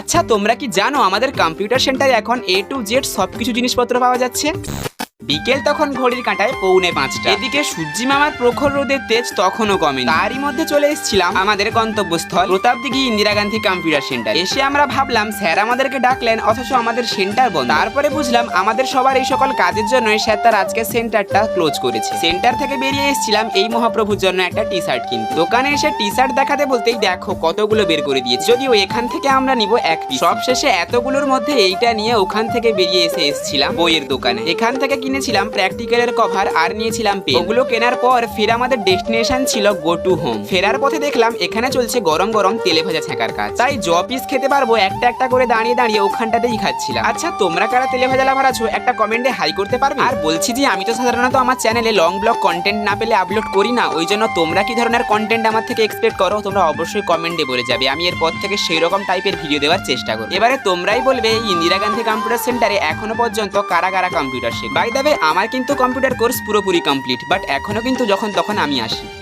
আচ্ছা তোমরা কি জানো আমাদের কম্পিউটার সেন্টারে এখন এ টু জেড সব কিছু জিনিসপত্র পাওয়া যাচ্ছে? বিকেল তখন ঘড়ির কাঁটায় পৌনে পাঁচটা। এদিকে সূর্যি মামার প্রখর রোদের তেজ তখনও কমে তারই মধ্যে চলে এসেছিলাম আমাদের গন্তব্যস্থল প্রতাপদিঘি ইন্দিরা গান্ধী কম্পিউটার সেন্টার এসে আমরা ভাবলাম, স্যার আমাদেরকে ডাকলেন, অথচ আমাদের সেন্টার বন্ধ। তারপরে বুঝলাম, আমাদের সবার এই সকল কাজের জন্য স্যার তার আজকে সেন্টারটা ক্লোজ করেছে। সেন্টার থেকে বেরিয়ে এসেছিলাম এই মহাপ্রভুর জন্য একটা টি শার্ট কিনতে। দোকানে এসে টি শার্ট দেখাতে বলতেই, দেখো কতগুলো বের করে দিয়েছে। যদিও এখান থেকে আমরা নিব এক পিস সব শেষে এতগুলোর মধ্যে এইটা নিয়ে ওখান থেকে বেরিয়ে এসে এসেছিলাম বইয়ের দোকানে। এখান থেকে কিনেছিলাম প্র্যাকটিক্যালের কভার আর নিয়েছিলাম পেন ওগুলো কেনার পর ফের আমাদের ডেস্টিনেশন ছিল গো টু হোম ফেরার পথে দেখলাম এখানে চলছে গরম গরম তেলে ভাজা ছ্যাঁকার কাজ। তাই জ পিস খেতে পারব একটা একটা করে দাঁড়িয়ে দাঁড়িয়ে ওখানটাতেই খাচ্ছিলাম। আচ্ছা তোমরা কারা তেলে ভাজা লাভার আছো? একটা কমেন্টে হাই করতে পারবে? আর বলছি যে, আমি তো সাধারণত আমার চ্যানেলে লং ব্লগ কন্টেন্ট না পেলে আপলোড করি না। ওই জন্য তোমরা কি ধরনের কন্টেন্ট আমার থেকে এক্সপেক্ট করো? তোমরা অবশ্যই কমেন্টে বলে যাবে। আমি এরপর থেকে সেই রকম টাইপের ভিডিও দেওয়ার চেষ্টা করব। এবারে তোমরাই বলবে, ইন্দিরা গান্ধী কম্পিউটার সেন্টারে এখনও পর্যন্ত কারা কারা কম্পিউটার শেখ? বাই দেবে আমার কিন্তু কম্পিউটার কোর্স পুরোপুরি কমপ্লিট বাট এখনও কিন্তু যখন তখন আমি আসি।